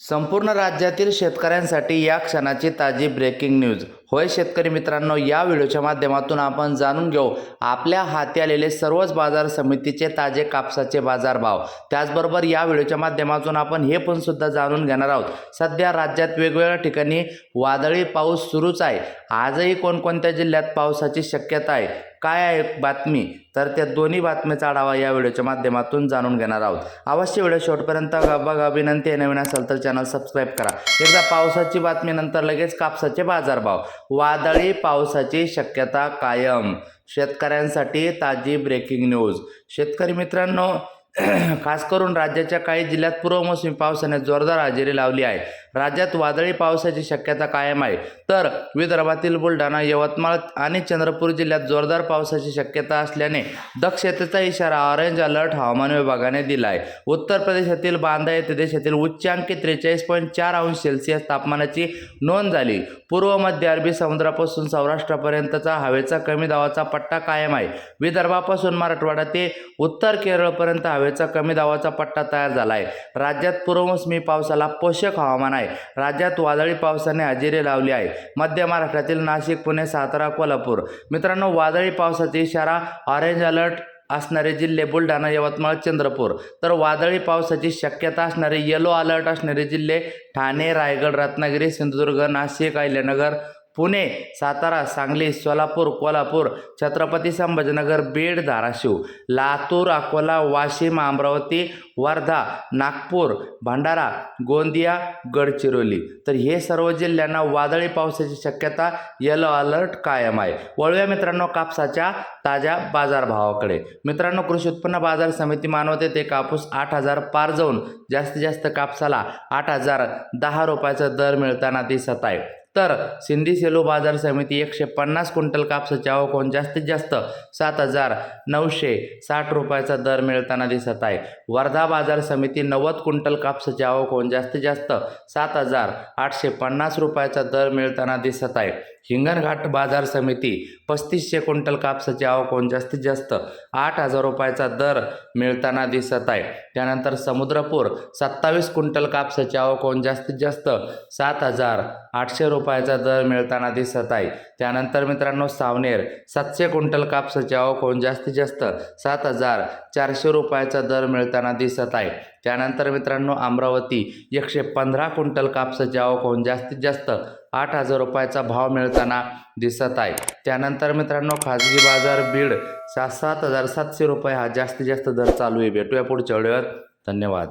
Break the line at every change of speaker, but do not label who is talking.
संपूर्ण राज्यातील शेतकऱ्यांसाठी या क्षणाची ताजी ब्रेकिंग न्यूज होय शेतकरी मित्रांनो या व्हिडिओच्या माध्यमातून आपण जाणून घेऊ आपल्या हाती आलेले सर्वच बाजार समितीचे ताजे कापसाचे बाजारभाव. त्याचबरोबर या व्हिडिओच्या माध्यमातून आपण हे पण सुद्धा जाणून घेणार आहोत. सध्या राज्यात वेगवेगळ्या ठिकाणी वादळी पाऊस सुरूच आहे. आजही कोणकोणत्या जिल्ह्यात पावसाची शक्यता आहे? काय आहे बातमी? तर त्या दोन्ही बातमीचा आढावा या व्हिडिओच्या माध्यमातून जाणून घेणार आहोत. अवश्य व्हिडिओ शेवटपर्यंत बघा विनंती आहे. नवीन असेल तर चॅनल सबस्क्राईब करा. एकदा पावसाची बातमी नंतर लगेच कापसाचे बाजारभाव. वादळी पावसाची शक्यता कायम. शेतकऱ्यांसाठी ताजी ब्रेकिंग न्यूज शेतकरी मित्रांनो खास करून राज्याच्या काही जिल्ह्यात पूर्वमोसमी पावसाने जोरदार हजेरी लावली आहे. राज्यात वादळी पावसाची शक्यता कायम आहे. तर विदर्भातील बुलढाणा यवतमाळ आणि चंद्रपूर जिल्ह्यात जोरदार पावसाची शक्यता असल्याने दक्षतेचा इशारा ऑरेंज अलर्ट हवामान विभागाने दिला आहे उत्तर प्रदेशातील बांदा येथे देशातील उच्चांकी त्रेचाळीस पॉईंट चार अंश सेल्सिअस तापमानाची नोंद झाली. पूर्व मध्य अरबी समुद्रापासून सौराष्ट्रापर्यंतचा हवेचा कमी दावाचा पट्टा कायम आहे. विदर्भापासून मराठवाडा ते उत्तर केरळपर्यंत हवेचा कमी दावाचा पट्टा तयार झाला आहे राज्यात पूर्वमोसमी पावसाला पोषक हवामान आहे. राज्यात वादळी पावसाने हजेरी लावली आहे. मध्य महाराष्ट्रातील नाशिक पुणे सातारा कोल्हापूर. मित्रांनो वादळी पावसाचा इशारा ऑरेंज अलर्ट असणारे जिल्हे बुलढाणा यवतमाळ चंद्रपूर. तर वादळी पावसाची शक्यता असणारे येलो अलर्ट असणारे जिल्हे ठाणे रायगड रत्नागिरी सिंधुदुर्ग नाशिक अहिल्यानगर पुणे सातारा सांगली सोलापूर कोल्हापूर छत्रपती संभाजीनगर बीड धाराशिव लातूर अकोला वाशिम अमरावती वर्धा नागपूर भंडारा गोंदिया गडचिरोली. तर हे सर्व जिल्ह्यांना वादळी पावसाची शक्यता येलो अलर्ट कायम आहे. वळूया मित्रांनो कापसाच्या ताज्या बाजारभावाकडे. मित्रांनो कृषी उत्पन्न बाजार समिती मानवते ते कापूस आठ हजार पार जाऊन जास्तीत जास्त कापसाला आठ हजार दहा रुपयाचा दर मिळताना दिसत आहे. तर सिंधी सेलू बाजार समिती एकशे पन्नास क्विंटल कापसाचे आवक जास्तीत जास्त सात हजार नऊशे साठ रुपयाचा दर मिळताना दिसत आहे. वर्धा बाजार समिती नव्वद क्विंटल कापसाची आवक होऊन जास्तीत जास्त सात हजार आठशे पन्नास रुपयाचा दर मिळताना दिसत आहे. हिंगणघाट बाजार समिती पस्तीसशे क्विंटल कापसाची आवक जास्तीत जास्त आठ हजार रुपयाचा दर मिळताना दिसत आहे. त्यानंतर समुद्रपूर सत्तावीस क्विंटल कापसाची आवक होऊन जास्तीत जास्त सात हजार आठशे रुपयाचा दर मिळताना दिसत आहे. त्यानंतर मित्रांनो सावनेर सातशे क्विंटल कापसाची आवक होऊन जास्तीत जास्त सात हजार चारशे रुपयाचा दर मिळताना दिसत आहे. त्यानंतर मित्रांनो अमरावती एकशे पंधरा क्विंटल कापसाची आवक होऊन जास्तीत जास्त आठ हजार रुपयाचा भाव मिळताना दिसत आहे. त्यानंतर मित्रांनो खाजगी बाजार बीड सात सात हजार सातशे रुपये हा जास्तीत जास्त दर चालू आहे. भेटूया पुढच्या वेळेवर धन्यवाद.